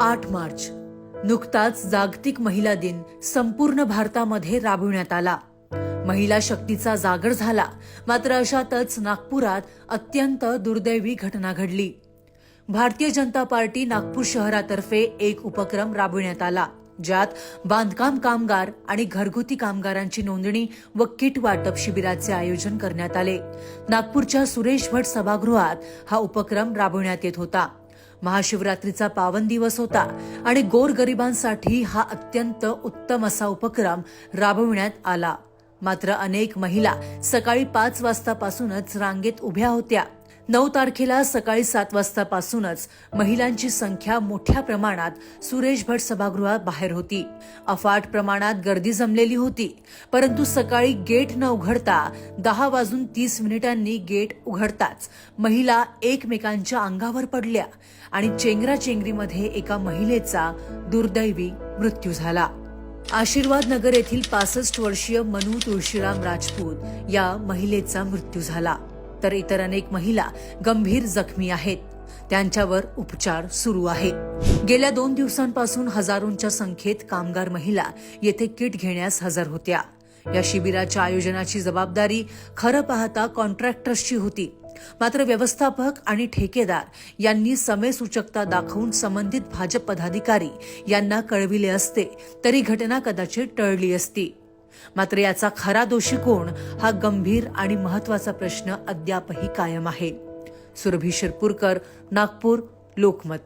आठ मार्च. नुकताच जागतिक महिला दिन संपूर्ण भारतामध्ये राबविण्यात आला. महिला शक्तीचा जागर झाला मात्र अशातच नागपुरात अत्यंत दुर्दैवी घटना घडली. भारतीय जनता पार्टी नागपूर शहरातर्फे एक उपक्रम राबविण्यात आला ज्यात बांधकाम कामगार आणि घरगुती कामगारांची नोंदणी व किट वाटप शिबिराचे आयोजन करण्यात आले. नागपूरच्या सुरेश भट सभागृहात हा उपक्रम राबविण्यात येत होता. महाशिवरात्रीचा पावन दिवस होता आणि गोरगरिबांसाठी हा अत्यंत उत्तम असा उपक्रम राबविण्यात आला. मात्र अनेक महिला सकाळी पाच वाजतापासूनच रांगेत उभ्या होत्या. नऊ तारखेला सकाळी सात वाजतापासूनच महिलांची संख्या मोठ्या प्रमाणात सुरेश भट सभागृहात बाहेर होती. अफाट प्रमाणात गर्दी जमलेली होती परंतु सकाळी गेट न उघडता दहा वाजून तीस मिनिटांनी गेट उघडताच महिला एकमेकांच्या अंगावर पडल्या आणि चेंगराचेंगरीमध्ये एका महिलेचा दुर्दैवी मृत्यू झाला. आशीर्वाद नगर येथील पासष्ट वर्षीय मनु तुळशीराम राजपूत या महिलेचा मृत्यू झाला. तर इतर अनेक महिला गंभीर जखमी आहेत. त्यांच्यावर उपचार सुरू आहेत. गेल्या दोन दिवसांपासून हजारोंच्या संख्येत कामगार महिला येथे किट घेण्यास हजर होत्या. या शिबिराच्या आयोजनाची जबाबदारी खरं पाहता कॉन्ट्रॅक्टर्सची होती. मात्र व्यवस्थापक आणि ठेकेदार यांनी समयसूचकता दाखवून संबंधित भाजप पदाधिकारी यांना कळविले असते तरी घटना कदाचित टळली असती. मात्र याचा खरा दोषी कोण हा गंभीर आणि महत्त्वाचा प्रश्न अद्यापही कायम आहे. सुरभी शिरपूरकर नागपूर लोकमत.